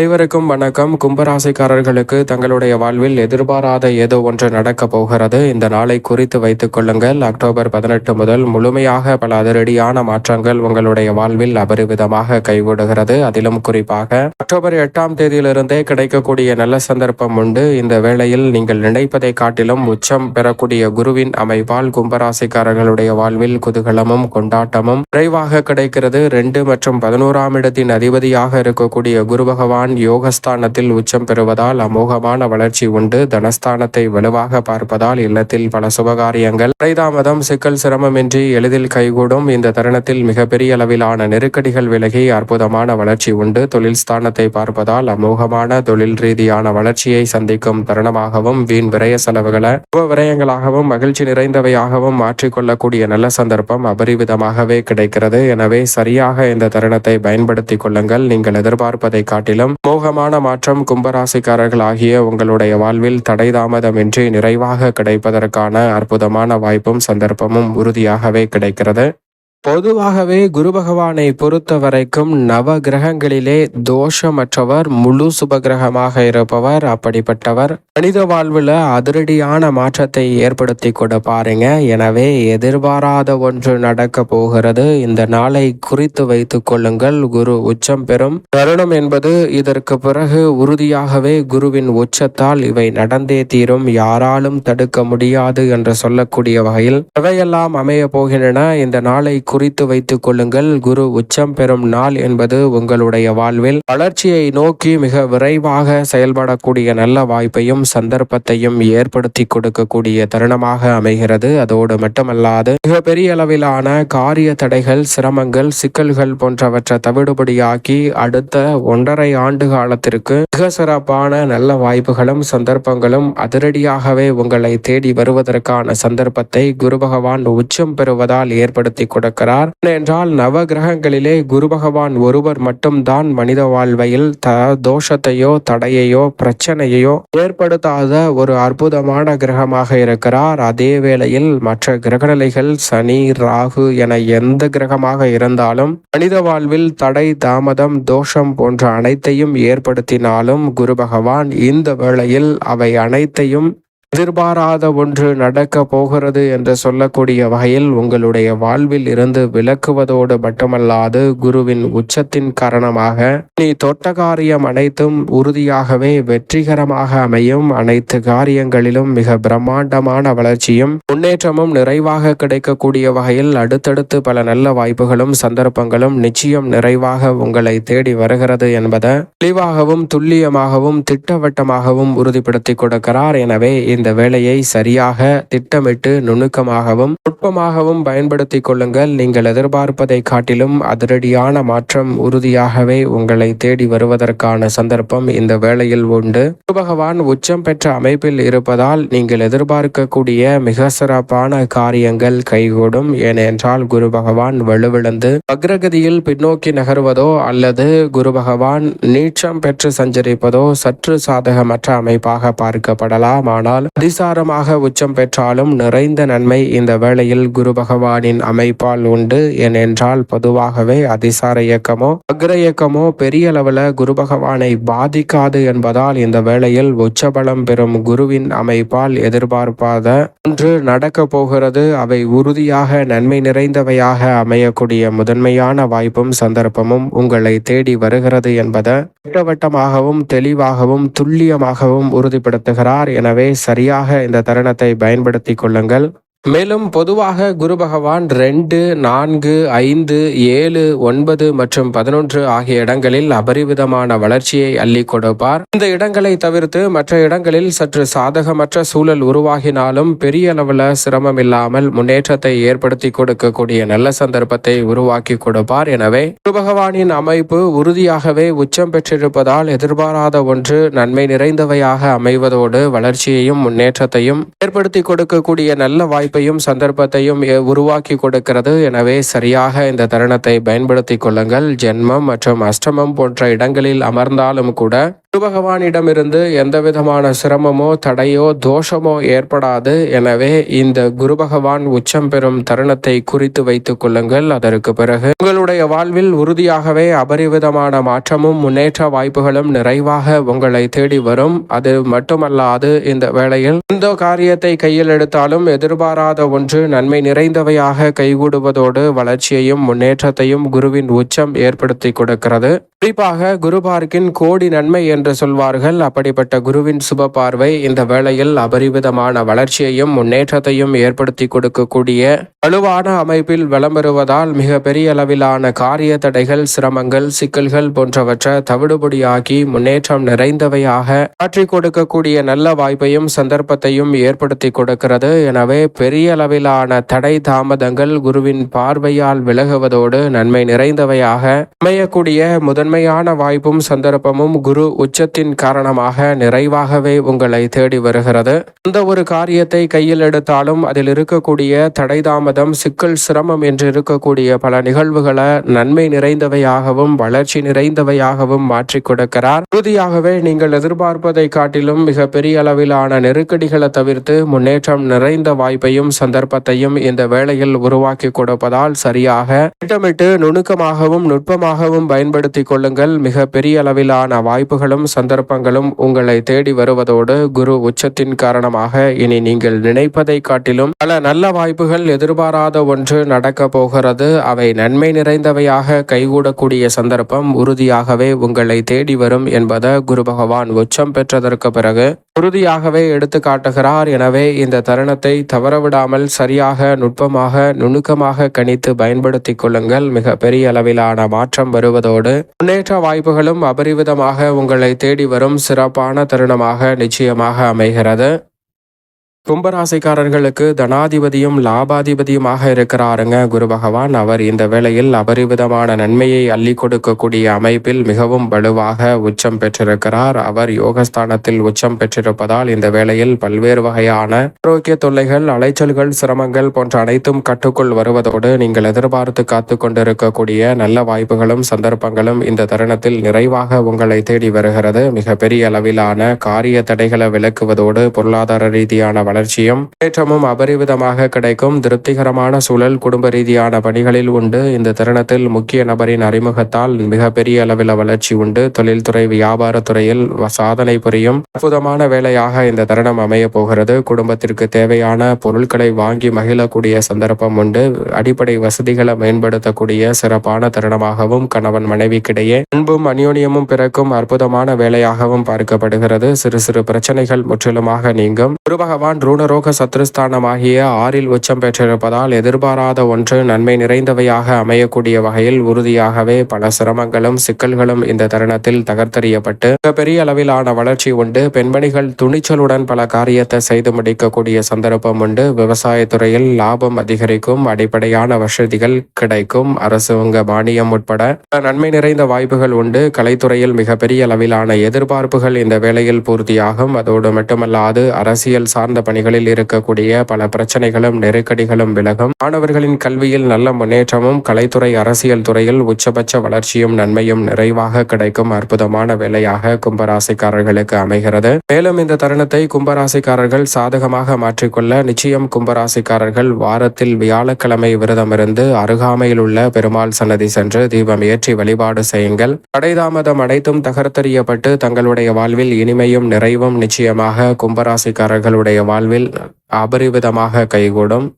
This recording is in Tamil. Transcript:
அனைவருக்கும் வணக்கம். கும்பராசிக்காரர்களுக்கு தங்களுடைய வாழ்வில் எதிர்பாராத ஏதோ ஒன்று நடக்கப் போகிறது. இந்த நாளை குறித்து வைத்துக் கொள்ளுங்கள். அக்டோபர் பதினெட்டு முதல் முழுமையாக பல அதிரடியான மாற்றங்கள் உங்களுடைய வாழ்வில் அபரிவிதமாக கைவிடுகிறது. அதிலும் குறிப்பாக அக்டோபர் எட்டாம் தேதியிலிருந்தே கிடைக்கக்கூடிய நல்ல சந்தர்ப்பம் உண்டு. இந்த வேளையில் நீங்கள் நினைப்பதை காட்டிலும் உச்சம் பெறக்கூடிய குருவின் அமைப்பால் கும்பராசிக்காரர்களுடைய வாழ்வில் குதூகலமும் கொண்டாட்டமும் விரைவாக கிடைக்கிறது. ரெண்டு மற்றும் பதினோராம் இடத்தின் அதிபதியாக இருக்கக்கூடிய குரு பகவான் யோகஸ்தானத்தில் உச்சம் பெறுவதால் அமோகமான வளர்ச்சி உண்டு. தனஸ்தானத்தை வலுவாக பார்ப்பதால் இல்லத்தில் பல சுபகாரியங்கள். தாமதம் சிக்கல் சிரமமின்றி எளிதில் கைகூடும். இந்த தருணத்தில் மிகப்பெரிய அளவிலான நெருக்கடிகள் விலகி அற்புதமான வளர்ச்சி உண்டு. தொழில் ஸ்தானத்தை பார்ப்பதால் அமோகமான தொழில் ரீதியான வளர்ச்சியை சந்திக்கும் தருணமாகவும் வீண் விரய செலவுகளை உப விரயங்களாகவும் மகிழ்ச்சி நிறைந்தவையாகவும் மாற்றிக்கொள்ளக்கூடிய நல்ல சந்தர்ப்பம் அபரிவிதமாகவே கிடைக்கிறது. எனவே சரியாக இந்த தருணத்தை பயன்படுத்திக் கொள்ளுங்கள். நீங்கள் எதிர்பார்ப்பதை காட்டிலும் மோகமான மாற்றம் கும்பராசிக்காரர்கள் ஆகிய உங்களுடைய வாழ்வில் தடை தாமதமின்றி நிறைவாக கிடைப்பதற்கான அற்புதமான வாய்ப்பும் சந்தர்ப்பமும் உறுதியாகவே கிடைக்கிறது. பொதுவாகவே குரு பகவானை பொறுத்த வரைக்கும் நவ கிரகங்களிலே தோஷமற்றவர் முழு சுபகிரகமாக இருப்பவர் அப்படிப்பட்டவர். மனித வாழ்வில் அதிரடியான மாற்றத்தை ஏற்படுத்தி கொடுப்பாருங்க எனவே எதிர்பாராத ஒன்று நடக்க போகிறது. இந்த நாளை குறித்து வைத்துக் கொள்ளுங்கள். குரு உச்சம் பெறும். தருணம் என்பது இதற்கு பிறகு உறுதியாகவே குருவின் உச்சத்தால் இவை நடந்தே தீரும். யாராலும் தடுக்க முடியாது என்று சொல்லக்கூடிய வகையில் இவையெல்லாம் அமைய போகின்றன. இந்த நாளை குறித்து வைத்துக் கொள்ளுங்கள். குரு உச்சம் பெறும் நாள் என்பது உங்களுடைய வாழ்வில் வளர்ச்சியை நோக்கி மிக விரைவாக செயல்படக்கூடிய நல்ல வாய்ப்பையும் சந்தர்ப்பத்தையும் ஏற்படுத்தி கொடுக்கக்கூடிய தருணமாக அமைகிறது. அதோடு மட்டுமல்லாது மிக பெரிய அளவிலான காரிய தடைகள் சிரமங்கள் சிக்கல்கள் போன்றவற்றை தவிடுபடியாக்கி அடுத்த ஒன்றரை ஆண்டு காலத்திற்கு மிக சிறப்பான நல்ல வாய்ப்புகளும் சந்தர்ப்பங்களும் அதிரடியாகவே உங்களை தேடி வருவதற்கான சந்தர்ப்பத்தை குரு பகவான் உச்சம் பெறுவதால் ஏற்படுத்தி கொடுக்க இருக்கிறார் என்றால் நவ கிரகங்களிலே குரு பகவான் ஒருவர் மட்டும்தான் மனித வாழ்வையில் த தோஷத்தையோ தடையையோ பிரச்சனையோ ஏற்படுத்தாத ஒரு அற்புதமான கிரகமாக இருக்கிறார். அதே வேளையில் மற்ற கிரகநிலைகள் சனி ராகு என எந்த கிரகமாக இருந்தாலும் மனித வாழ்வில் தடை தாமதம் தோஷம் போன்ற அனைத்தையும் ஏற்படுத்தினாலும் குரு பகவான் இந்த வேளையில் அவை அனைத்தையும் எதிர்பாராத ஒன்று நடக்க போகிறது என்று சொல்லக்கூடிய வகையில் உங்களுடைய வாழ்வில் இருந்து விலக்குவதோடு மட்டுமல்லாது குருவின் உச்சத்தின் காரணமாக நீ தொட்ட காரியம் அனைத்தும் உறுதியாகவே வெற்றிகரமாக அமையும். அனைத்து காரியங்களிலும் மிக பிரம்மாண்டமான வளர்ச்சியும் முன்னேற்றமும் நிறைவாக கிடைக்கக்கூடிய வகையில் அடுத்தடுத்து பல நல்ல வாய்ப்புகளும் சந்தர்ப்பங்களும் நிச்சயம் நிறைவாக உங்களை தேடி வருகிறது என்பதை தெளிவாகவும் துல்லியமாகவும் திட்டவட்டமாகவும் உறுதிப்படுத்தி கொடுக்கிறார். எனவே இந்த வேலையை சரியாக திட்டமிட்டு நுணுக்கமாகவும் நுட்பமாகவும் பயன்படுத்திக் கொள்ளுங்கள். நீங்கள் எதிர்பார்ப்பதை காட்டிலும் அதிரடியான மாற்றம் உறுதியாகவே உங்களை தேடி வருவதற்கான சந்தர்ப்பம் இந்த வேளையில் உண்டு. பகவான் உச்சம் பெற்ற அமைப்பில் இருப்பதால் நீங்கள் எதிர்பார்க்கக்கூடிய மிக சிறப்பான காரியங்கள் கைகூடும். ஏனென்றால் குரு பகவான் வலுவிழந்து அக்ரகதியில் பின்னோக்கி நகர்வதோ அல்லது குரு பகவான் நீச்சம் பெற்று சஞ்சரிப்பதோ சற்று சாதகமற்ற அமைப்பாக பார்க்கப்படலாம். ஆனால் அதிசாரமாக உச்சம் பெற்றாலும் நிறைந்த நன்மை இந்த வேளையில் குரு பகவானின் அமைப்பால் உண்டு ஏனென்றால் பொதுவாகவே அதிசார இயக்கமோ அக்ர இயக்கமோ பெரிய அளவில் குரு பகவானை பாதிக்காது என்பதால் இந்த வேளையில் உச்சபலம் பெறும் குருவின் அமைப்பால் எதிர்பார்ப்பாத ஒன்று நடக்க போகிறது. அவை உறுதியாக நன்மை நிறைந்தவையாக அமையக்கூடிய முதன்மையான வாய்ப்பும் சந்தர்ப்பமும் உங்களை தேடி வருகிறது என்பதை திட்டவட்டமாகவும் தெளிவாகவும் துல்லியமாகவும் உறுதிப்படுத்துகிறார். எனவே சரியாக சரியாக இந்த தருணத்தை பயன்படுத்தி கொள்ளுங்கள். மேலும் பொதுவாக குரு பகவான் ரெண்டு நான்கு ஐந்து ஏழு ஒன்பது மற்றும் பதினொன்று ஆகிய இடங்களில் அபரிவிதமான வளர்ச்சியை அள்ளி கொடுப்பார். இந்த இடங்களை தவிர்த்து மற்ற இடங்களில் சற்று சாதகமற்ற சூழல் உருவாகினாலும் பெரிய அளவில் சிரமம் இல்லாமல் முன்னேற்றத்தை ஏற்படுத்தி கொடுக்கக்கூடிய நல்ல சந்தர்ப்பத்தை உருவாக்கி கொடுப்பார். எனவே குரு பகவானின் அமைப்பு உறுதியாகவே உச்சம் பெற்றிருப்பதால் எதிர்பாராத ஒன்று நன்மை நிறைந்தவையாக அமைவதோடு வளர்ச்சியையும் முன்னேற்றத்தையும் ஏற்படுத்தி கொடுக்கக்கூடிய நல்ல வாய்ப்பு வாய்ப்பையும் சந்தர்ப்பத்தையும் உருவாக்கி கொடுக்கிறது. எனவே சரியாக இந்த தருணத்தை பயன்படுத்தி கொள்ளுங்கள். ஜென்மம் மற்றும் அஷ்டமம் போன்ற இடங்களில் அமர்ந்தாலும் கூட குரு பகவானிடமிருந்து எந்த விதமான சிரமமோ தடையோ தோஷமோ ஏற்படாது. எனவே இந்த குரு பகவான் உச்சம் பெறும் தருணத்தை குறித்து வைத்துக் கொள்ளுங்கள். அதற்கு பிறகு உங்களுடைய வாழ்வில் உறுதியாகவே அபரிவிதமான மாற்றமும் முன்னேற்ற வாய்ப்புகளும் நிறைவாக உங்களை தேடி வரும். அது மட்டுமல்லாது இந்த வேளையில் எந்த காரியத்தை கையில் எடுத்தாலும் எதிர்பாராத ஒன்று நன்மை நிறைந்தவையாக கைகூடுவதோடு வளர்ச்சியையும் முன்னேற்றத்தையும் குருவின் உச்சம் ஏற்படுத்தி கொடுக்கிறது. குறிப்பாக குரு பார்க்கின் கோடி நன்மை என்று சொல்வார்கள். அப்படிப்பட்ட குருவின் சுப பார்வை இந்த வேளையில் அபரிவிதமான வளர்ச்சியையும் முன்னேற்றத்தையும் ஏற்படுத்தி கொடுக்கக்கூடிய வலுவான அமைப்பில் வளம் பெறுவதால் மிக பெரிய அளவிலான காரிய தடைகள் சிரமங்கள் சிக்கல்கள் போன்றவற்றை தவிடுபடியாகி முன்னேற்றம் நிறைந்தவையாக மாற்றி கொடுக்கக்கூடிய நல்ல வாய்ப்பையும் சந்தர்ப்பத்தையும் ஏற்படுத்தி கொடுக்கிறது. எனவே பெரிய அளவிலான தடை தாமதங்கள் குருவின் பார்வையால் விலகுவதோடு நன்மை நிறைந்தவையாக அமையக்கூடிய முதன்மையான வாய்ப்பும் சந்தர்ப்பமும் குரு உச்சத்தின் காரணமாக நிறைவாகவே உங்களை தேடி வருகிறது. எந்த ஒரு காரியத்தை கையில் எடுத்தாலும் அதில் இருக்கக்கூடிய தடை தாமதம் சிக்கல் சிரமம் என்று இருக்கக்கூடிய பல நிகழ்வுகளை நன்மை நிறைந்தவையாகவும் வளர்ச்சி நிறைந்தவையாகவும் மாற்றி கொடுக்கிறார். உறுதியாகவே நீங்கள் எதிர்பார்ப்பதை காட்டிலும் மிக பெரிய அளவிலான நெருக்கடிகளை தவிர்த்து முன்னேற்றம் நிறைந்த வாய்ப்பையும் சந்தர்ப்பத்தையும் இந்த வேளையில் உருவாக்கி கொடுப்பதால் சரியாக திட்டமிட்டு நுணுக்கமாகவும் நுட்பமாகவும் பயன்படுத்தி கொள்ளுங்கள். மிக பெரிய அளவிலான வாய்ப்புகளும் சந்தர்ப்பங்களும் உங்களை தேடி வருவதோடு குரு உச்சத்தின் காரணமாக இனி நீங்கள் நினைப்பதை காட்டிலும் பல நல்ல வாய்ப்புகள் எதிர்பாராத ஒன்று நடக்க போகிறது. அவை நன்மை நிறைந்தவையாக கைகூடக்கூடிய சந்தர்ப்பம் உறுதியாகவே உங்களை தேடி வரும் என்பதை குரு பகவான் உச்சம் பெற்றதற்கு பிறகு உறுதியாகவே எடுத்து காட்டுகிறார். எனவே இந்த தருணத்தை தவறவிடாமல் சரியாக நுட்பமாக நுணுக்கமாக கணித்து பயன்படுத்தி கொள்ளுங்கள். மிக பெரிய அளவிலான மாற்றம் வருவதோடு முன்னேற்ற வாய்ப்புகளும் அபரிவிதமாக உங்களை தேடி வரும் சிறப்பான தருணமாக நிச்சயமாக அமைகிறது. கும்பராசிக்காரர்களுக்கு தனாதிபதியும் லாபாதிபதியுமாக இருக்கிறாருங்க. குரு பகவான் அவர் இந்த வேளையில் அபரிவிதமான நன்மையை அள்ளி கொடுக்கக்கூடிய அமைப்பில் மிகவும் வலுவாக உச்சம் பெற்றிருக்கிறார். அவர் யோகஸ்தானத்தில் உச்சம் பெற்றிருப்பதால் இந்த வேளையில் பல்வேறு வகையான ஆரோக்கிய தொல்லைகள் அலைச்சல்கள் சிரமங்கள் போன்ற அனைத்தும் கட்டுக்குள் வருவதோடு நீங்கள் எதிர்பார்த்து காத்து கொண்டிருக்கக்கூடிய நல்ல வாய்ப்புகளும் சந்தர்ப்பங்களும் இந்த தருணத்தில் நிறைவாக உங்களை தேடி வருகிறது. மிகப்பெரிய அளவிலான காரிய தடைகளை விளக்குவதோடு பொருளாதார ரீதியான வளர்ச்சியும் ஏற்றமும் அபரிவிதமாக கிடைக்கும் திருப்திகரமான சூழல் குடும்ப ரீதியான பணிகளில் உண்டு. இந்த தருணத்தில் முக்கிய நபரின் அறிமுகத்தால் மிகப்பெரிய அளவில் வளர்ச்சி உண்டு. தொழில்துறை வியாபாரத்துறையில் சாதனை புரியும் அற்புதமான வேலையாக இந்த தருணம் அமைய போகிறது. குடும்பத்திற்கு தேவையான பொருட்களை வாங்கி மகிழக்கூடிய சந்தர்ப்பம் உண்டு. அடிப்படை வசதிகளை மேம்படுத்தக்கூடிய சிறப்பான தருணமாகவும் கணவன் மனைவிக்கிடையே அன்பும் அந்யோன்யமும் பிறக்கும் அற்புதமான வேலையாகவும் பார்க்கப்படுகிறது. சிறு சிறு பிரச்சனைகள் முற்றிலுமாக நீங்கும். குரு பகவான் ரூணரோக சத்ருஸ்தானமாகிய ஆறில் உச்சம் பெற்றிருப்பதால் எதிர்பாராத ஒன்று நன்மை நிறைந்தவையாக அமையக்கூடிய வகையில் உறுதியாகவே பல சிரமங்களும் சிக்கல்களும் இந்த தருணத்தில் தகர்த்தறியப்பட்டு மிகப்பெரிய அளவிலான வளர்ச்சி உண்டு. பெண்மணிகள் துணிச்சலுடன் பல காரியத்தை செய்து முடிக்கக்கூடிய சந்தர்ப்பம் உண்டு. விவசாயத்துறையில் லாபம் அதிகரிக்கும் அடிப்படையான வசதிகள் கிடைக்கும் அரசு உங்க மானியம் உட்பட நன்மை நிறைந்த வாய்ப்புகள் உண்டு. கலைத்துறையில் மிகப்பெரிய அளவிலான எதிர்பார்ப்புகள் இந்த வேளையில் பூர்த்தியாகும். அதோடு மட்டுமல்லாது அரசியல் சார்ந்த பணிகளில் இருக்கக்கூடிய பல பிரச்சனைகளும் நெருக்கடிகளும் விலகும். மாணவர்களின் கல்வியில் நல்ல முன்னேற்றமும் கலைத்துறை அரசியல் துறையில் உச்சபட்ச வளர்ச்சியும் நன்மையும் நிறைவாக கிடைக்கும் அற்புதமான வேலையாக கும்பராசிக்காரர்களுக்கு அமைகிறது. மேலும் இந்த தருணத்தை கும்பராசிக்காரர்கள் சாதகமாக மாற்றிக்கொள்ள நிச்சயம் கும்பராசிக்காரர்கள் வாரத்தில் வியாழக்கிழமை விரதமிருந்து அருகாமையில் உள்ள பெருமாள் சன்னதி சென்று தீபம் ஏற்றி வழிபாடு செய்யுங்கள். தடைதாமதம் அனைத்தும் தகர்த்தெறியப்பட்டு தங்களுடைய வாழ்வில் இனிமையும் நிறைவும் நிச்சயமாக கும்பராசிக்காரர்கள் கும்பராசிக்காரர்களுடைய வாழ்வில் அபரிவிதமாக கைகூடும்.